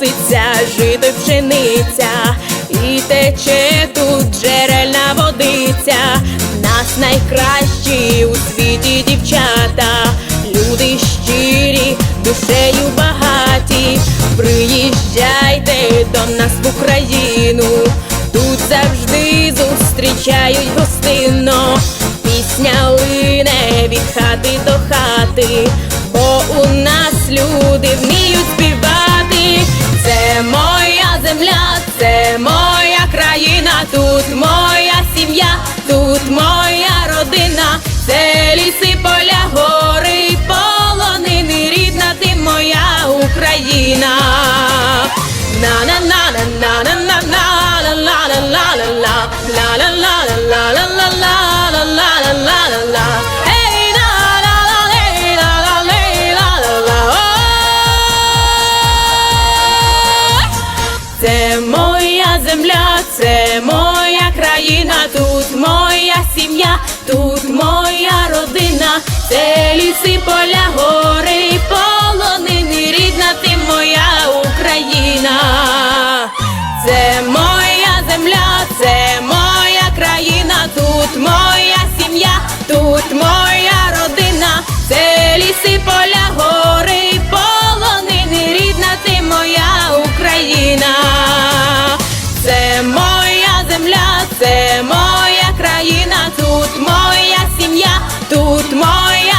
колоситься жито пшениця, і тече тут джерельна водиця. Нас найкращі у світі дівчата, люди щирі, душею багаті. Приїжджайте до нас в Україну, тут завжди зустрічають гостинно. Пісня лине від хати до хати, бо у нас люди вміють тут моя родина, це ліси, поля, гори, полонини, рідна ти моя Україна. На на на на на на на на la la hey la la la oh Це моя земля, це моя країна, тут моя сім'я, тут моя родина, це ліси, поля, гори, полонини, рідна ти моя Україна. Це моя земля, це моя країна, тут моя сім'я, тут моя родина, це ліси, поля, гори, полонини, рідна ти моя Україна. Це моя земля, це моя тут моя сім'я, тут моя